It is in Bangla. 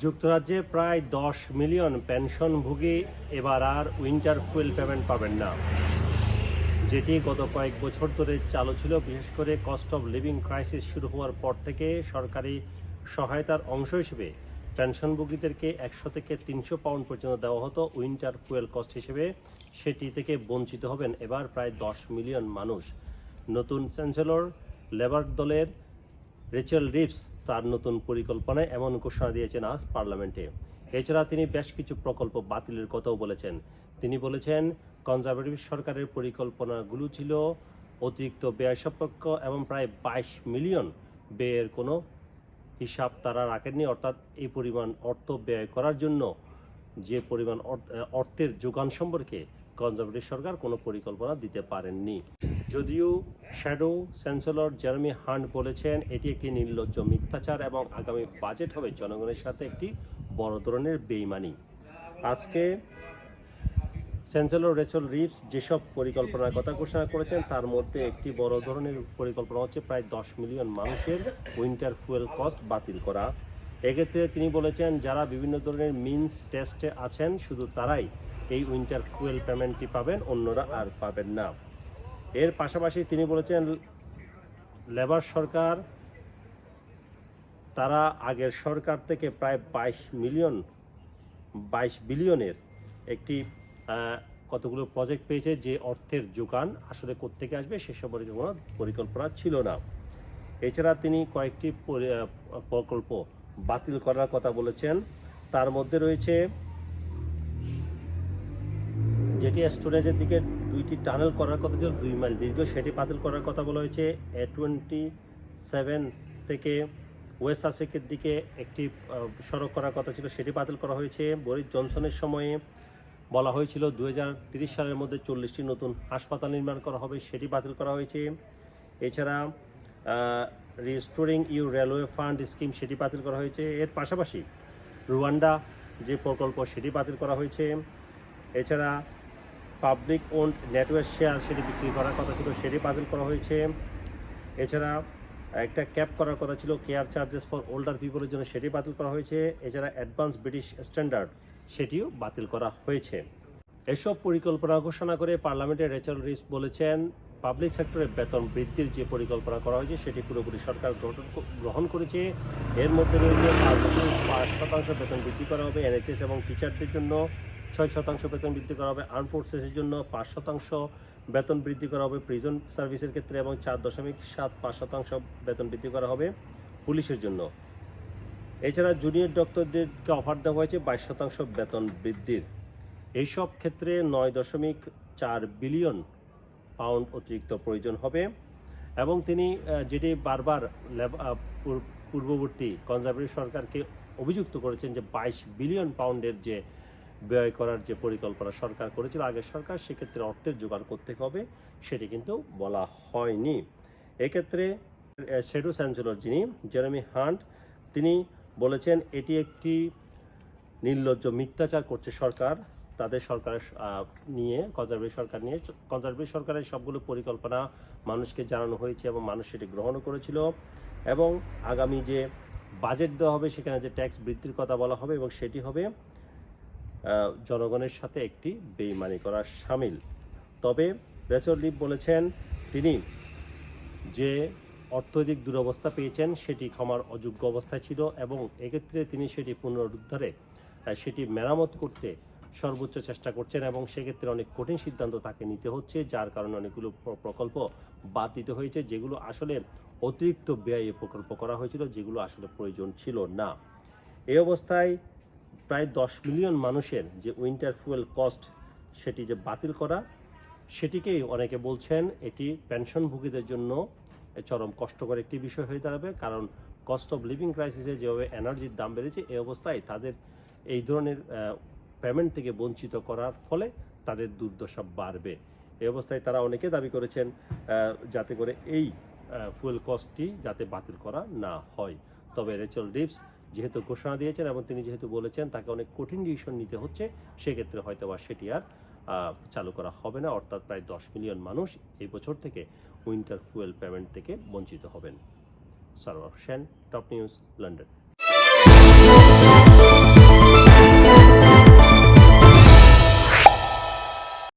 যুক্তরাজ্যে প্রায় দশ মিলিয়ন পেনশনভোগী এবার আর উইন্টার ফুয়েল পেমেন্ট পাবেন না। যেটি গত কয়েক বছর ধরে চালু ছিল, বিশেষ করে কস্ট অফ লিভিং ক্রাইসিস শুরু হওয়ার পর থেকে সরকারি সহায়তার অংশ হিসেবে পেনশনভোগীদেরকে একশো থেকে তিনশো পাউন্ড পর্যন্ত দেওয়া হতো উইন্টার ফুয়েল কস্ট হিসেবে। সেটি থেকে বঞ্চিত হবেন এবার প্রায় দশ মিলিয়ন মানুষ। নতুন চ্যান্সেলর, লেবার দলের, রেচেল রিপস তার নতুন পরিকল্পনায় এমন ঘোষণা দিয়েছেন আজ পার্লামেন্টে। এছাড়া তিনি বেশ কিছু প্রকল্প বাতিলের কথাও বলেছেন। তিনি বলেছেন, কনজারভেটিভ সরকারের পরিকল্পনাগুলো ছিল অতিরিক্ত ব্যয় সাপেক্ষ এবং প্রায় বাইশ মিলিয়ন ব্যয়ের কোনো হিসাব তারা রাখেননি। অর্থাৎ এই পরিমাণ অর্থ ব্যয় করার জন্য যে পরিমাণ অর্থ- অর্থের যোগান সম্পর্কে কনজারভেটিভ সরকার কোনো পরিকল্পনা দিতে পারেননি। যদিও শ্যাডো চ্যান্সেলর জেরেমি হান্ট বলেছেন, এটি একটি নির্লজ্জ মিথ্যাচার এবং আগামী বাজেট হবে জনগণের সাথে একটি বড় ধরনের বেইমানি। আজকে চ্যান্সেলর রেচল রিপস যেসব পরিকল্পনার কথা ঘোষণা করেছেন, তার মধ্যে একটি বড় ধরনের পরিকল্পনা হচ্ছে প্রায় দশ মিলিয়ন মানুষের উইন্টার ফুয়েল কস্ট বাতিল করা। এক্ষেত্রে তিনি বলেছেন, যারা বিভিন্ন ধরনের মিনস টেস্টে আছেন, শুধু তারাই এই উইন্টার ফুয়েল পেমেন্টটি পাবেন, অন্যরা আর পাবেন না। এর পাশাপাশি তিনি বলেছেন, লেবার সরকার, তারা আগের সরকার থেকে প্রায় বাইশ মিলিয়ন, বাইশ বিলিয়নের একটি কতগুলো প্রজেক্ট পেয়েছে যে অর্থের যোগান আসলে কোত্থেকে আসবে সেসব পরিকল্পনা ছিল না। এছাড়া তিনি কয়েকটি পরি- প্রকল্প বাতিল করার কথা বলেছেন। তার মধ্যে রয়েছে যেটি স্টোরেজের দিকে দুইটি টানেল করার কথা ছিল, দুই মাইল দীর্ঘ। সেটি বাতিল করার কথা বলা হয়েছে। এ টোয়েন্টি সেভেন থেকে ওয়েস্ট আসেকের দিকে একটি সড়ক করার কথা ছিল। সেটি বাতিল করা হয়েছে। বরিস জনসনের সময়ে বলা হয়েছিল দু সালের মধ্যে চল্লিশটি নতুন হাসপাতাল নির্মাণ করা হবে। সেটি বাতিল করা হয়েছে। এছাড়া restoring your railway fund scheme সেটি বাতিল করা হয়েছে। এর পাশাপাশি রুয়ান্ডা যে প্রকল্প, সেটি বাতিল করা হয়েছে। এছাড়া পাবলিক ওন্ড নেটওয়ার্ক শেয়ার সেটি বিক্রি করার কথা ছিল, সেটি বাতিল করা হয়েছে। এছাড়া একটা ক্যাপ করার কথা ছিল, কেয়ার চার্জেস ফর ওল্ডার পিপলের জন্য সেটি বাতিল করা হয়েছে। এছাড়া অ্যাডভান্স ব্রিটিশ স্ট্যান্ডার্ড সেটিও বাতিল করা হয়েছে। এসব পরিকল্পনা ঘোষণা করে পার্লামেন্টের রেচেল রিস বলেছেন, পাবলিক সেক্টরে বেতন বৃদ্ধির যে পরিকল্পনা করা হয়েছে, সেটি পুরোপুরি সরকার গ্রহণ করেছে। এর মধ্যে রয়েছে পাঁচ শতাংশ বেতন বৃদ্ধি করা হবে এনএসএস এবং টিচারদের জন্য। ছয় শতাংশ বেতন বৃদ্ধি করা হবে আর্ম ফোর্সেসের জন্য, পাঁচ শতাংশ বেতন বৃদ্ধি করা হবে প্রিজন সার্ভিসের ক্ষেত্রে এবং চার দশমিক সাত পাঁচ শতাংশ বেতন বৃদ্ধি করা হবে পুলিশের জন্য। এছাড়া জুনিয়র ডক্টরদেরকে অফার দেওয়া হয়েছে বাইশ শতাংশ বেতন বৃদ্ধির। এইসব ক্ষেত্রে নয় দশমিক চার বিলিয়ন পাউন্ড অতিরিক্ত প্রয়োজন হবে এবং তিনি যেটি বারবার পূর্ববর্তী কনজারভেটিভ সরকারকে অভিযুক্ত করেছেন যে বাইশ বিলিয়ন পাউন্ডের যে ব্যয় করার যে পরিকল্পনা সরকার করেছিল আগের সরকার সেক্ষেত্রে অর্থের জোগাড় করতে হবে সেটি কিন্তু বলা হয়নি। এক্ষেত্রে শেডো চ্যান্সেলর যিনি জেরেমি হান্ট তিনি বলেছেন এটি একটি নির্লজ্জ মিথ্যাচার করছে সরকার। তাদের সরকারের আহ, নিয়ে কনজারভেটিভ সরকার নিয়ে কনজারভেটিভ সরকারের সবগুলো পরিকল্পনা মানুষকে জানানো হয়েছে এবং মানুষ সেটি গ্রহণও করেছিল এবং আগামী যে বাজেট দেওয়া হবে সেখানে যে ট্যাক্স বৃদ্ধির কথা বলা হবে এবং সেটি হবে জনগণের সাথে একটি বেইমানি করার সামিল। তবে রেচল লিপ বলেছেন, তিনি যে অর্থনৈতিক দুরবস্থা পেয়েছেন, সেটি ক্ষমার অযোগ্য অবস্থায় ছিল এবং এক্ষেত্রে তিনি সেটি পুনরুদ্ধারে সেটি মেরামত করতে সর্বোচ্চ চেষ্টা করছেন এবং সেক্ষেত্রে অনেক কঠিন সিদ্ধান্ত তাকে নিতে হচ্ছে, যার কারণে অনেকগুলো প্রকল্প বাদ দিতে হয়েছে, যেগুলো আসলে অতিরিক্ত ব্যয়ে প্রকল্প করা হয়েছিল, যেগুলো আসলে প্রয়োজন ছিল না। এই অবস্থায় প্রায় দশ মিলিয়ন মানুষের যে উইন্টার ফুয়েল কস্ট সেটি যে বাতিল করা, সেটিকেই অনেকে বলছেন এটি পেনশনভোগীদের জন্য চরম কষ্টকর একটি বিষয় হয়ে দাঁড়াবে। কারণ কস্ট অফ লিভিং ক্রাইসিসে যেভাবে এনার্জির দাম বেড়েছে এই অবস্থায় তাদের এই ধরনের পেমেন্ট থেকে বঞ্চিত করার ফলে তাদের দুর্দশা বাড়বে। এই অবস্থায় তারা অনেকে দাবি করেছেন যাতে করে এই ফুয়েল কস্টটি যাতে বাতিল করা না হয়। তবে রেচল ডিপস যেহেতু ঘোষণা দিয়েছেন এবং তিনি যেহেতু বলেছেন তাকে অনেক কঠিন ডিসিশন নিতে হচ্ছে, সেক্ষেত্রে হয়তো বা সেটি আর চালু করা হবে না। অর্থাৎ প্রায় দশ মিলিয়ন মানুষ এই বছর থেকে উইন্টার ফুয়েল পেমেন্ট থেকে বঞ্চিত হবেন। Sarwar Sen top news, London.